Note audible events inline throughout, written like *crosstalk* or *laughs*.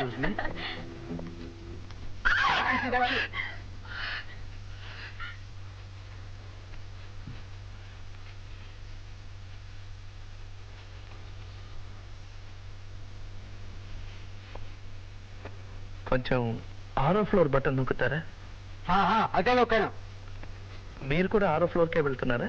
Excuse me కొంచెం ఆరో floor button నొక్కుతారా? అదే నొక్కాను. మీరు కూడా ఆరో ఫ్లోర్కే వెళ్తున్నారా?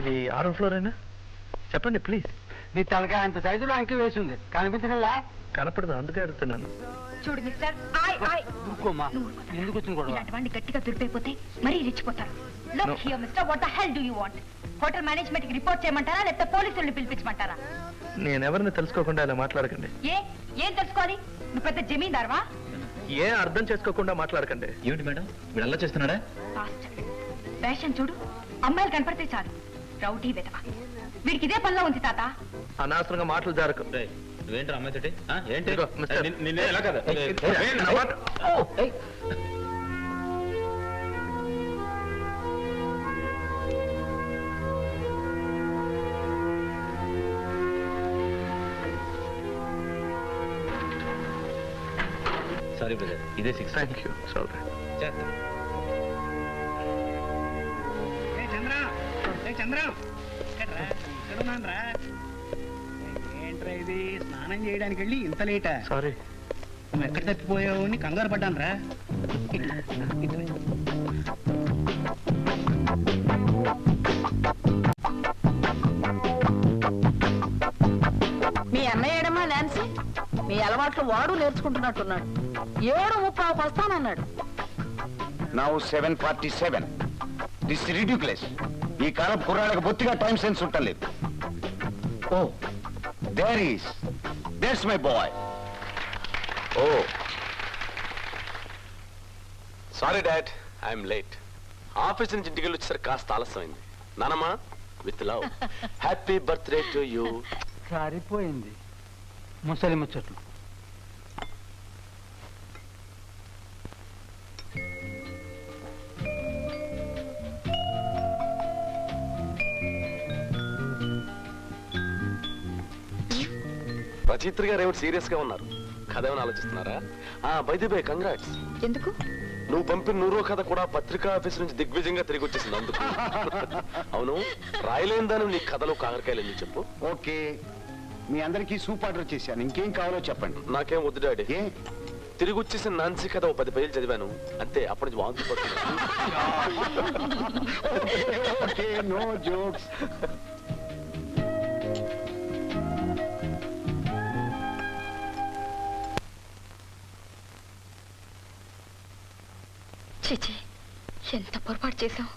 ఇది ఆరో ఫ్లోర్ అయినా? చెప్పండి ప్లీజ్ నీ తలకాయ అంత సైజులో అంకి వేసి ఉంది. కనిపించగలరా కనపడదు అందుకే అడుగుతున్నాను. చూడు మిస్టర్ ఆయ్ ఆయ్. ఊరుకోమ్మా. ఎందుకు వచ్చింది గొడవ? ఇలాంటి వాడిని గట్టిగా దురిపైపోతే మరీ రెచ్చిపోతారు. Look here mister what the hell do you want hotel మేనేజ్మెంట్కి రిపోర్ట్ చేయమంటారా లేకపోతే పోలీసుల్ని పిలిపించమంటారా? నేను ఎవరిని తెలుసుకోకుండా ఇలా మాట్లాడకండి. ఏ ఏం తెలుసుకోవాలి? నువ్వు పెద్ద జమీందార్వా? ఏ అర్థం చేసుకోకుండా మాట్లాడకండి. ఏమిటి మేడం? వీడు అలా చేస్తున్నాడా? ఫాస్ట్ ఫ్యాషన్ చూడు అమ్మాయిలు కనపడితే చాలు. రౌడీ వెదవ వీడికి ఇదే పనిలో ఉంది తాత. అనవసరంగా మాటలు జరగకు రేయ్, నువ్వేంట్రా అమ్మాయితోటి ఆ, ఏంటి. నిన్ను- ఎలా కదా? సారీ బ్రదర్ ఇదే six thank you sorry Chandra ఏంట్రా ఇది? స్నానం చేయడానికి వెళ్ళి ఇంత లేటా? సారీ. నువ్వు ఎక్కడ తప్పిపోయావు? అని కంగారు పడ్డాను రా. మీ అన్నయ్య ఏడమ్మా నాన్సీ? మీ అలవాట్లు వాడు నేర్చుకుంటున్నట్టున్నాడు. ఏడు ముప్పావుకు వస్తానన్నాడు now seven forty seven this ridiculous ఈ కాలం కుర్రాళ్ళకి బొత్తిగా టైం సెన్స్ ఉండలేదు ఓ there is there's my boy oh. Sorry dad I'm late office నుంచి ఇంటికి వెళ్ళి వచ్చేసరికి కాస్త ఆలస్యమైంది. నానమ్మా with love happy birthday to you సరిపోయింది ముసలి ముచ్చట్లు. రచయిత్రి గారు ఏమిటి సీరియస్గా ఉన్నారు? కథ ఏమైనా ఆలోచిస్తున్నారా? ఆ బై కంగ్రాట్స్ ఎందుకు? నువ్వు పంపిన నూరో కథ కూడా పత్రికా ఆఫీస్ నుంచి దిగ్విజయంగా తిరిగి వచ్చేసింది అందుకు. *laughs* అవును రాయలేని దాని నీ కథలు కాకరకాయలు చెప్పు? ఓకే మీ అందరికీ సూప్ ఆర్డర్ చేశాను. ఇంకేం కావాలో చెప్పండి. నాకేం వద్దు డాడీ. ఏ? తిరిగి వచ్చేసిన నాన్సీ కథ ఓ పది పేజీలు చదివాను. అంతే అప్పటి నుంచి వాంతి పడుతుంది *laughs* ఓకే నో జోక్స్ ఎంత పొరపాటు చేశాం!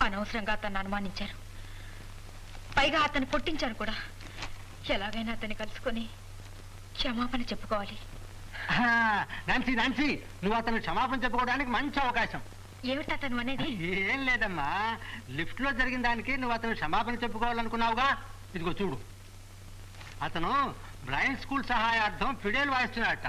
అనవసరంగా అతన్ని అనుమానించారు. పైగా అతన్ని కొట్టించాను కూడా. ఎలాగైనా అతన్ని కలుసుకొని క్షమాపణ చెప్పుకోవాలి. నాన్సీ నాన్సీ నువ్వు అతను క్షమాపణ చెప్పుకోవడానికి మంచి అవకాశం. ఏమిటి అతను అనేది? ఏం లేదమ్మా. లిఫ్ట్లో జరిగిన దానికి నువ్వు అతను క్షమాపణ చెప్పుకోవాలనుకున్నావుగా? ఇదిగో చూడు. అతను బ్రైన్ స్కూల్ సహాయార్థం ఫిడేల్ వాయిస్తున్నాడట.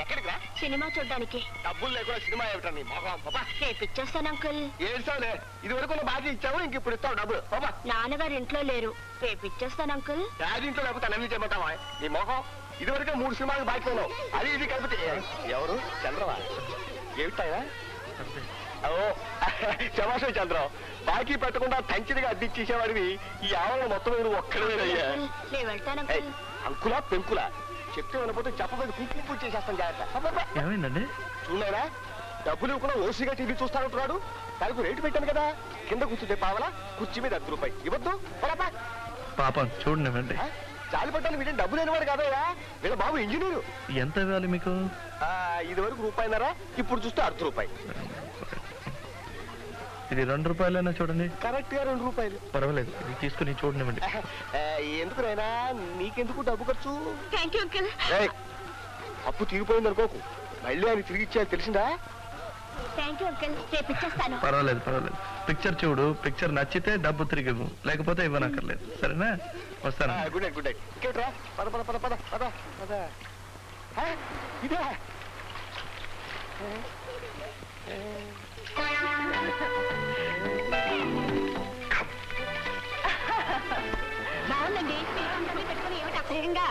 ఎక్కడికి ఎక్కడికి రా సినిమా చూడ్డానికి. డబ్బులు లేకుండా సినిమా ఏమిటా నీ మొహం? బాబా రేపు ఇచ్చేస్తాను అంకుల్. ఏడ్చావులే ఇది వరకు నువ్వు ఇచ్చావు ఇంక ఇప్పుడు ఇస్తావు డబ్బులు. బాబా నాన్నగారు ఇంట్లో లేరు. రేపు ఇచ్చేస్తాను అంకుల్. డాడీ ఇంట్లో లేకపోతే అన్నీ చేయమంటావా నీ మొహం? ఇది వరకు మూడు సినిమాలు బాగా పోయినావు అది ఇది కలిపితే. ఎవరు? చంద్రవా ఏమిటాయా ఓ శమాషం చంద్రం. బాకీ పెట్టకుండా తంచిదిగా అద్దిచ్చేసేవాడివి ఈ ఆవరణ మొత్తం నువ్వు అంకుల్. అంకులా పెంకులా? చెప్తే వినపోతే చెప్పబోయి కుంకుమ పూజ చేసేస్తాం జాగ్రత్త. ఏమైందండి? చూడలేరా? డబ్బులు ఇవ్వకుండా ఓసీగా టీవీ చూస్తానంటున్నాడు. దానికి రేటు పెట్టాను కదా. కింద కూర్చుంటే పావలా కుర్చీ మీద అర్ధ రూపాయి. ఇవ్వద్దు. పాపం చూడండి జాలి పట్టాలి వీడే డబ్బు లేనివాడు కాదయ్యా. వీళ్ళ బాబు ఇంజనీరు. ఎంత ఇవ్వాలి మీకు? ఆ, ఇది వరకు రూపాయినరా ఇప్పుడు చూస్తే అర్ధ రూపాయి. ఇది రెండు రూపాయలైనా చూడండి. కరెక్ట్గా రెండు రూపాయలు. పర్వాలేదు ఇది తీసుకుని చూడనివ్వండి *laughs* ఎందుకు నాయనా? నీకెందుకు డబ్బు ఖర్చు? థ్యాంక్ యూ అంకుల్ అప్పు తీరిపోయింది అనుకోకు. మళ్ళీ ఆయన తిరిగి ఇచ్చేయాలి తెలిసిందా? పర్వాలేదు పర్వాలేదు. పిక్చర్ చూడు పిక్చర్ నచ్చితే డబ్బు తిరిగి లేకపోతే ఇవ్వనక్కర్లేదు. సరేనా? వస్తాను. Good night good night. పద పద పద పద పద పద. ఇదే? బాగుందండి. పెట్టుకుని ఏమిటి అసహ్యంగా?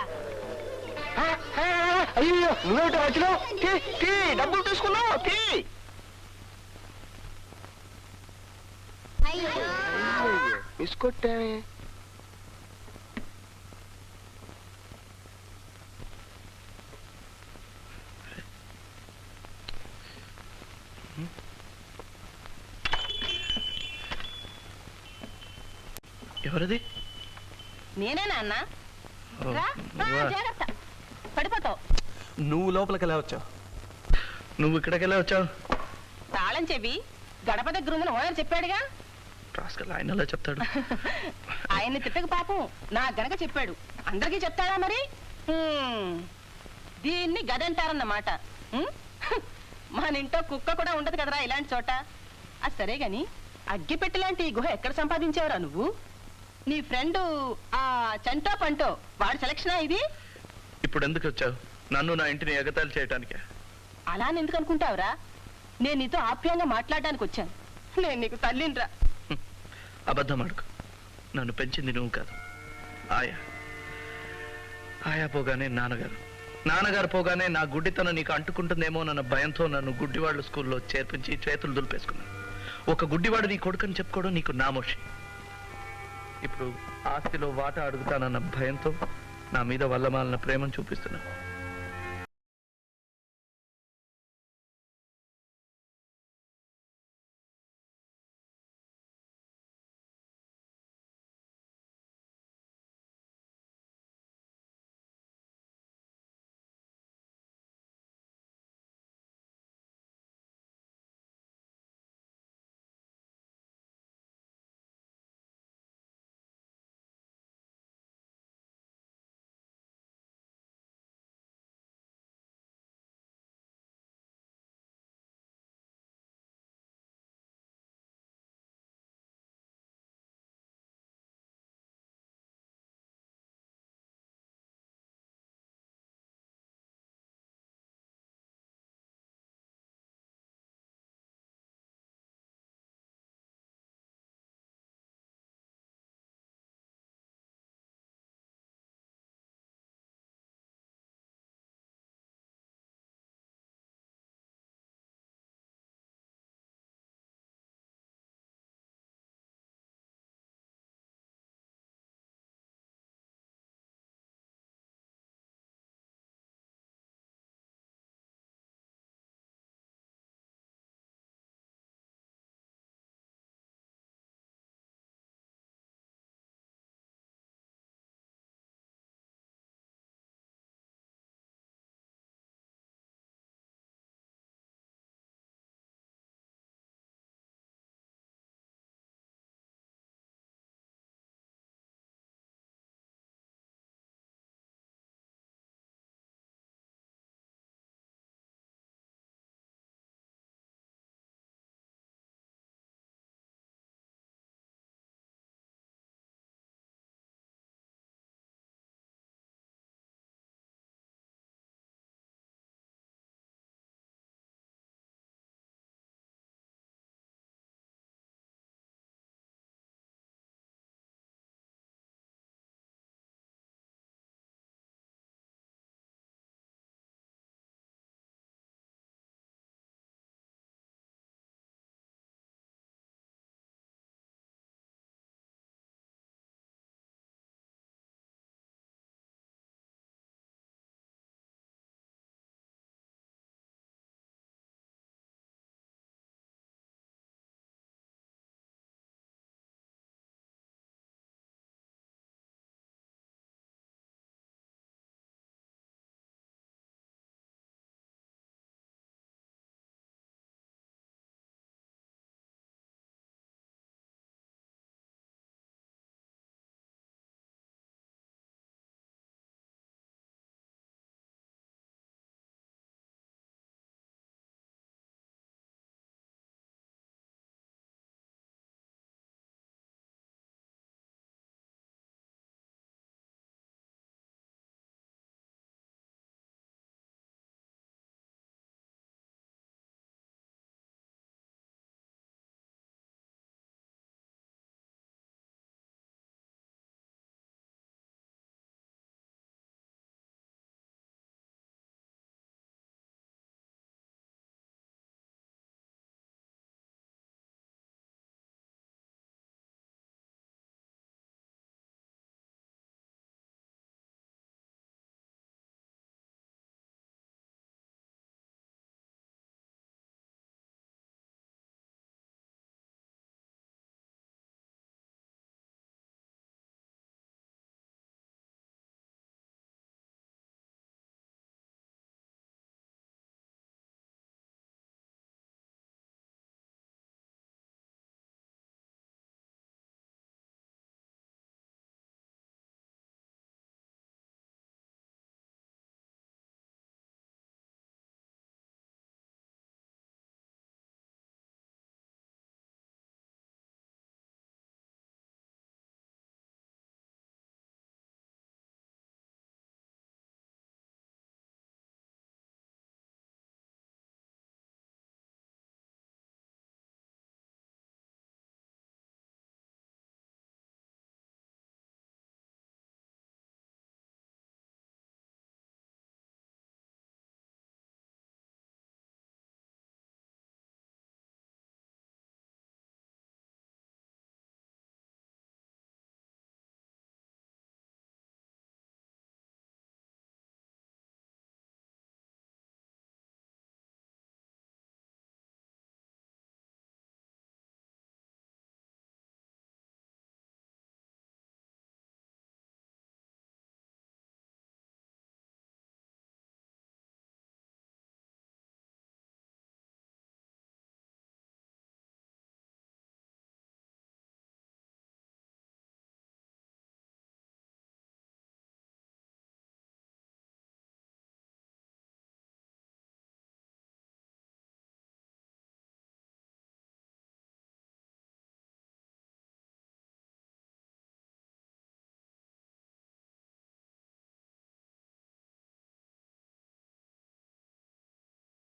అయ్యో నువ్వేమిటి వచ్చినావు తీ తీ డబ్బులు తీసుకున్నావు తీ మిస్ కొట్టామే ఎవరిది? నేనేనా. రా రా, నువ్వా? జాగ్రత్త. పడిపోతావు. నువ్వు లోపలికి ఎలా వచ్చావు? నువ్వు ఇక్కడికి వెళ్ళి వచ్చావు? తాళం చెవి గడప దగ్గర ఉందని ఓనర్ చెప్పాడుగా. ఆయన ఎలా చెప్తాడు? *laughs* ఆయన్ని తిట్టక పాపం నా గనక చెప్పాడు. అందరికీ చెప్తాడా మరి? హ్మ్. దీన్ని గదంటారన్నమాట. హ్మ్? *laughs* మన ఇంట్లో కుక్క కూడా ఉండదు కదరా ఇలాంటి చోట. అది సరే గాని అగ్గిపెట్టి లాంటి ఈ గుహ ఎక్కడ సంపాదించావురా నువ్వు? నీ ఫ్రెండ్ ఆ చంటో పంటో వాడి సెలక్షనా ఇది? ఇప్పుడు ఎందుకు వచ్చావు? నన్ను నా ఇంటిని ఎగతాళి చేయటానికే. అలా అని ఎందుకు అనుకుంటావురా? నేను నీతో ఆప్యాయంగా మాట్లాడడానికి వచ్చాను. నేను నీకు తల్లినిరా. అబద్ధం అడుగు నన్ను పెంచింది నువ్వు కాదు. ఆయా. ఆయా పోగానే నాన్నగారు. నాన్నగారు పోగానే నా గుడ్డితనం నీకు అంటుకుంటుందేమో నన్న భయంతో నన్ను గుడ్డివాళ్ళు స్కూల్లో చేర్పించి చేతులు దులిపేసుకున్నాను. ఒక గుడ్డివాడు నీ కొడుకని చెప్పుకోవడం నీకు నామోషి ఇప్పుడు ఆస్తిలో వాటా అడుగుతానన్న భయంతో నా మీద వల్లమాలిన ప్రేమను చూపిస్తున్నాను